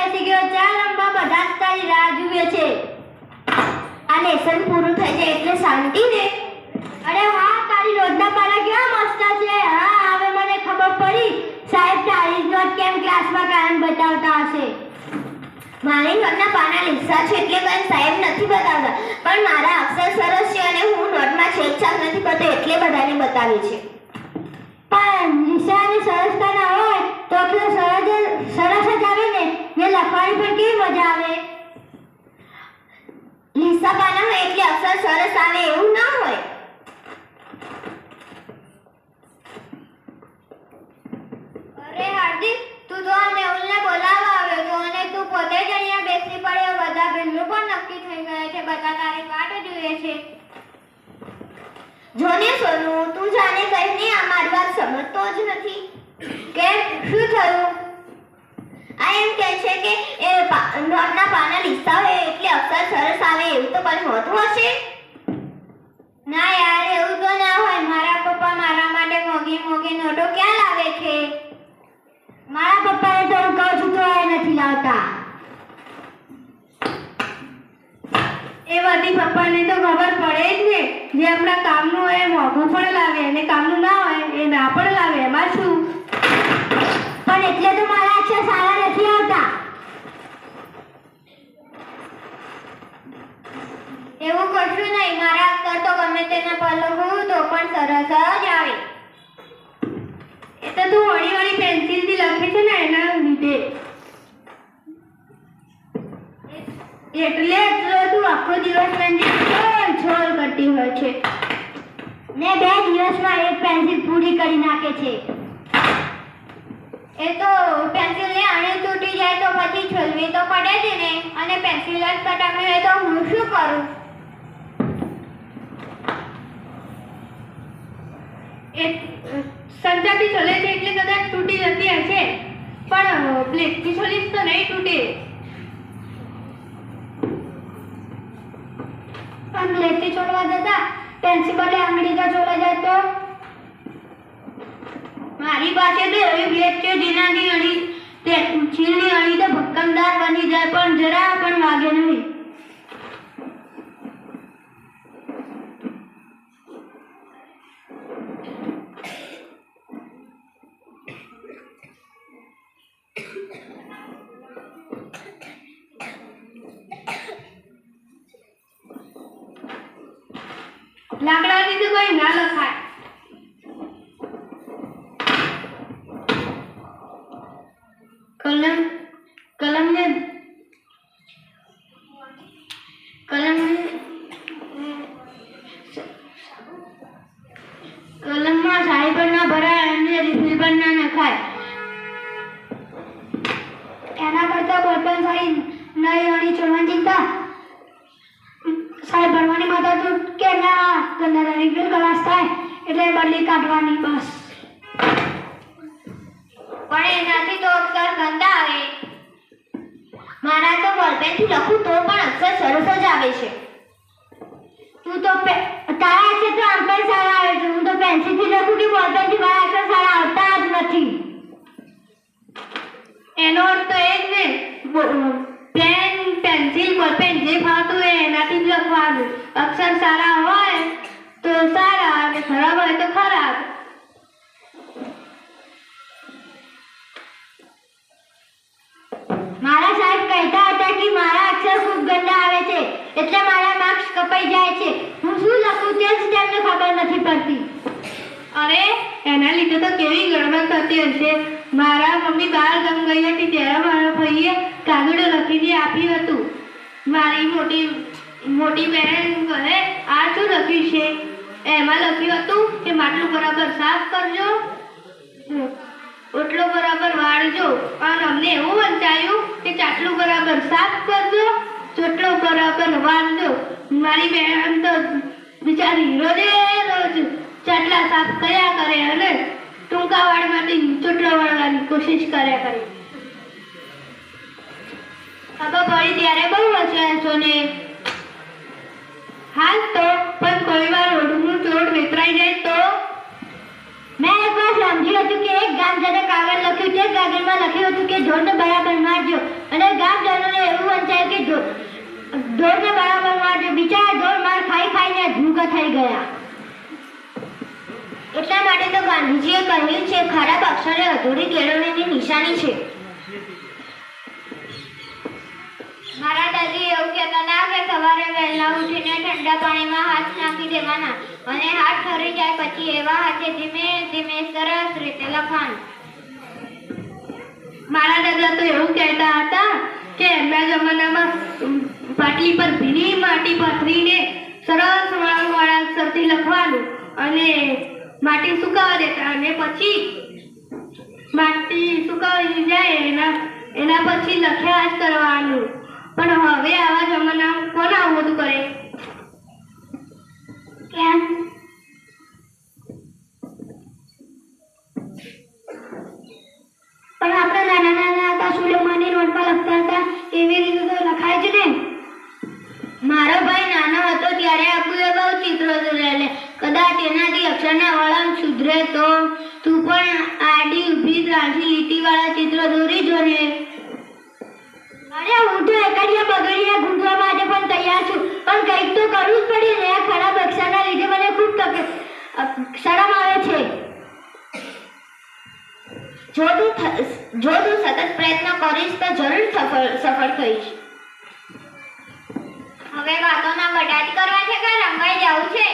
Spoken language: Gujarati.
બેસી ગયો. ચાલ અંબા બધા જ તારી રાહ જુએ છે. આ લેસન પૂરું થઈ જાય એટલે શાંતિ ને અરે હા, તારી રોજના પાના કેવા મસ્ત છે. હા, હવે મને ખબર પડી. સાહેબ તારી નોટ કેમ ક્લાસમાં કારણ બતાવતા હશે? મારી નોટના પાના લીસા છે એટલે કઈ સાહેબ નથી બતાવતા. પણ મારા અક્ષર સરસ છે અને હું નોટમાં છેડછાડ નથી કરતો એટલે બધાને બતાવી છે. પણ નિશાને સરસતા લખવાની પણ કેવી મજા આવે? લીસા પાના હોય એટલે અક્ષર સરસ આવે એવું ના હોય. અરે હાર્દિક તું તો આ મેહુલને બોલાવવા આવ્યો તો અને તું પોતે જ અહીંયા બેસી પડ્યો. બધા બહેનો પણ નક્કી થઈ ગયા છે. બધા તારી વાટ જોઈએ છે. જોને સોનું તું જાણે કહીને આ મારી વાત સમજતો જ નથી. કે શું થયું? એમ કહે છે કે એ નોટના પાના લીસા હોય એટલે અક્ષર સરસ આવે એવું તો કઈ હોતું હશે? ના યાર, એવું તો ના હોય. મારા પપ્પા મારા માટે મોગી મોગી નોટો ક્યાં લાવે છે? મારા પપ્પાને તો કહું છું તો એ નથી લાવતા. એ બધી પપ્પાને તો ખબર પડે જ ને. જે આપણા કામનું હોય એ મોંઘું પણ લાવે અને કામનું ના હોય એ ના પણ લાવે. એમાં શું? લખે છે ને એના લીધે. એટલે તું આખો દિવસ પેન્સિલ છોલ કરતી હોય છે. ને બે દિવસમાં એક પેન્સિલ પૂરી કરી નાખે છે. એ તો પેન્સિલ ને આણે તૂટી જાય તો પછી છોલવી તો પડે જ ને. અને પેન્સિલ જ કટાવી હોય તો હું શું કરું એ સંચાથી ચલે છે એટલે કદાચ તૂટી જતી હશે. પણ બ્લેકથી છોલીશ તો નહીં તૂટે. પણ બ્લેડથી છોડવા જતા પ્રિન્સિપલે બદલે છોડવા છોડાઈ જાય તો મારી પાસે તો એવી બ્લેક છે જેનાથી અણી, તે છીલની અણી તો ભક્કમદાર બની જાય, પણ જરા પણ વાગે નહીં. લાકડાથી તો કોઈ ના લખાય. કલમ, કલમને કલમ કલમમાં શાહી પણ ના ભરાય અને રિફિલ પણ ના નખાય. એના કરતા બોલપેન સારી નહીં અણી છોડવાની ચિંતા ભરવાની માતા તું કે ના તને રિફિલ ક્લાસ થાય એટલે બદલી કાઢવાની બસ. પણ એનાથી તો અક્ષર ગંદા આવે. મારા તો બોલપેનથી લખું તો પણ અક્ષર સરસ જ આવે છે. તું તો તારા છે તો પણ સારા આવે છે. હું તો પેન્સિલથી લખું કે બોલપેનથી મારા અક્ષર સારા આવતા જ નથી. એનો અર્થ તો એ જ ને. અક્ષર સારા હોય તો સારા અને ખરાબ હોય તો ખરાબ. મારા સાહેબ કહેતા હતા કે મારા અક્ષર ખૂબ ગંદા આવે છે, એટલે મારા માર્ક્સ કપાઈ જાય છે. હું શું લખું તે જ તેમને ખબર નથી પડતી. અરે, એના લીધે તો કેવી ગડબડ થતી હશે? મારા મમ્મી બહાર ગમ ગઈ હતી ત્યારે મારા ભાઈએ કાગળો લખીને આપ્યું હતું. મારી મોટી મોટી બહેન કહે આ શું લખ્યું છે. એમાં લખ્યું હતું કે માટલું બરાબર સાફ કરજો. ઓટલો બરાબર વાળજો. અને અમને એવું વંચાયું કે ચાટલું બરાબર સાફ કરજો, ચોટલો બરાબર વાળજો. મારી બહેન તો બિચારી રોજે રોજ ચાટલા સાફ કર્યા કરે અને ટૂંકા વાળમાંથી ચોટલો વાળવાની કોશિશ કર્યા કરે. ખબર પડી ત્યારે બહુ વચ્યા છો ને? હાલ તો પણ કોઈ વાર રોડનું ચોડ વેતરાઈ જાય તો? મેં એકવાર સમજ્યું હતું કે એક ગામ જતા કાગળ લખ્યું તે કાગળમાં લખ્યું હતું કે ઢોરને બરાબર મારજો. અને ઢોરને બરાબર મારજો. બિચારા ઢોર માર ખાઈ ખાઈને ભૂખા થઈ ગયા. એટલા માટે તો ગાંધીજીએ કહ્યું છે, ખરાબ અક્ષરે અધૂરી કેળવણીની નિશાની છે. મારા દાદી એવું કહેતા ના કે સવારે વહેલા ઉઠીને ઠંડા પાણીમાં હાથ નાખી દેવાના અને હાથ ઠરી જાય પછી એવા હાથે ધીમે ધીમે સરસ રીતે લખવાનું મારા દાદા તો એવું કહેતા હતા કે એમના જમાનામાં પાટલી પર ભીની માટી પથરીને સરસ વાળા અક્ષરથી લખવાનું અને માટી સુકાવા દેતા અને પછી માટી સુકાવી જાય એના એના પછી લખ્યા જ કરવાનું. પણ હવે આવા જમાના કોણ આવું બધું કરે? કેમ? પણ આપણે નાના નાના હતા સુલેમાની નોટ પર લખતા હતા, એવી રીતે તો લખાય જ ને. મારો ભાઈ નાનો હતો ત્યારે આખું બહુ ચિત્રો દોરેલે કદાચ એનાથી અક્ષરના વળાંક સુધરે તો. તું પણ આડી ઊભી ત્રાસી લીટીવાળા ચિત્રો દોરી જો ને. અરે હું તો એકડિયા બગડિયા ગુંદવા માટે પણ તૈયાર છું. પણ કંઈક તો કરવું જ પડે ને આ ખરાબ અક્ષરના લીધે મને ખૂબ શરમ આવે છે. જો તું જો તું સતત પ્રયત્ન કરીશ તો જરૂર સફળ સફળ થઈશ. હવે વાતોના બટાટ કરવા છે કે રંગાઈ જવું છે?